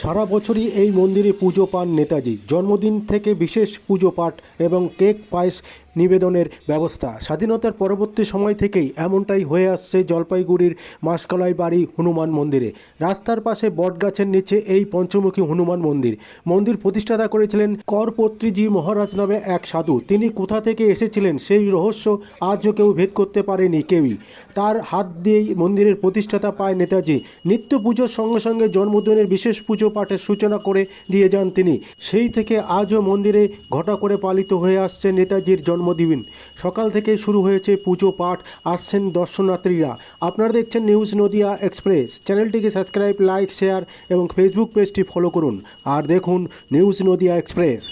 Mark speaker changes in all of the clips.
Speaker 1: সারা বছরই এই মন্দিরে পুজো পান নেতাজি। জন্মদিন থেকে বিশেষ পুজো পাঠ এবং কেক, পায়েস নিবেদনের ব্যবস্থা। স্বাধীনতার পরবর্তী সময় থেকেই এমনটাই হয়ে আসছে জলপাইগুড়ির মাসকলাই বাড়ি হনুমান মন্দিরে। রাস্তার পাশে বটগাছের নিচে এই পঞ্চমুখী হনুমান মন্দির। মন্দির প্রতিষ্ঠাতা করেছিলেন করপত্রীজি মহারাজ নামে এক সাধু। তিনি কোথা থেকে এসেছিলেন সেই রহস্য আজও কেউ ভেদ করতে পারেনি কেউই। তার হাত দিয়েই মন্দিরের প্রতিষ্ঠাতা পায় নেতাজি। নিত্য পুজোর সঙ্গে সঙ্গে জন্মদিনের বিশেষ পুজো পাঠের সূচনা করে দিয়ে যান তিনি। সেই থেকে আজও মন্দিরে ঘটা করে পালিত হয়ে আসছে নেতাজির জন্মদিন। সকাল থেকে শুরু হয়েছে পুজো পাঠ আসছেন দর্শনার্থীরা। আপনারা দেখছেন নিউজ নদিয়া এক্সপ্রেস। চ্যানেলটিকে সাবস্ক্রাইব লাইক শেয়ার এবং ফেসবুক পেজটি ফলো করুন। আর দেখুন নিউজ নদিয়া এক্সপ্রেস।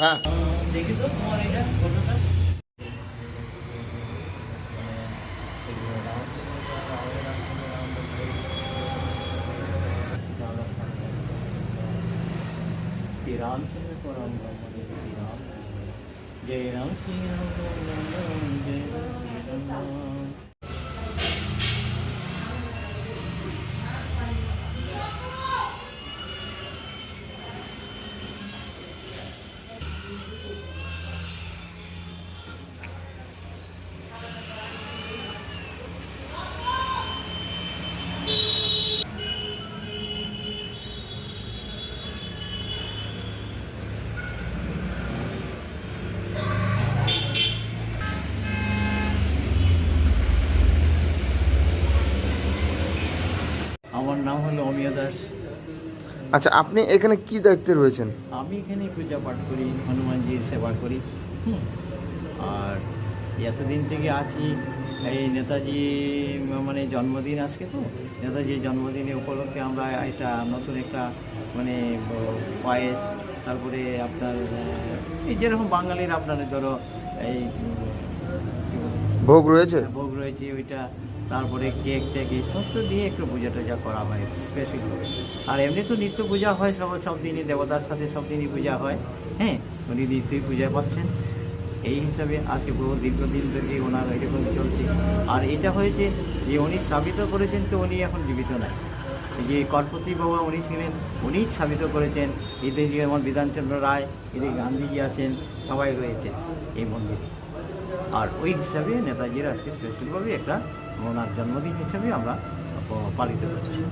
Speaker 2: হ্যাঁ।
Speaker 3: দেখি তো তোমার এটা ফটোটা। श्री रामचंद्र को राम राम श्री राम जय राम श्री राम राम राम দাস
Speaker 2: আচ্ছা আপনি এখানে কি দায়িত্বে রয়েছেন
Speaker 3: আমি এখানে পূজা পাঠ করি হনুমানজির সেবা করি হুম। আর এতদিন থেকে আছি এই নেতাজি মানে জন্মদিন আজকে তো নেতাজির জন্মদিনে উপলক্ষে আমরা এটা নতুন একটা মানে পায়েস তারপরে আপনার এই যেরকম বাঙালির আপনার ধরো এই?
Speaker 2: ভোগ রয়েছে
Speaker 3: ভোগ রয়েছে ওইটা তারপরে কেক টেক এই সমস্ত দিয়ে একটু পূজা টুজা করা হয় স্পেশাল আর এমনি তো নিত্য পূজা হয়, সব সব দিনই দেবতার সাথে সব দিনই পূজা হয় হ্যাঁ? উনি নিত্যই পূজা পাচ্ছেন এই হিসাবে আজকে বহু দীর্ঘদিন থেকে ওনার এরকম চলছে। আর এটা হয়েছে যে উনি স্থাপিত করেছেন তো উনি এখন জীবিত নাই। যে কর্পতি বাবা উনি ছিলেন উনি স্থাপিত করেছেন। এদের যেমন বিধানচন্দ্র রায় এদিকে গান্ধীজি আছেন, সবাই রয়েছে এই মন্দিরে। আর ওই হিসাবে নেতাজির আজকে স্পেশালভাবে একটা ওনার জন্মদিন হিসেবে আমরা পালিত করছি।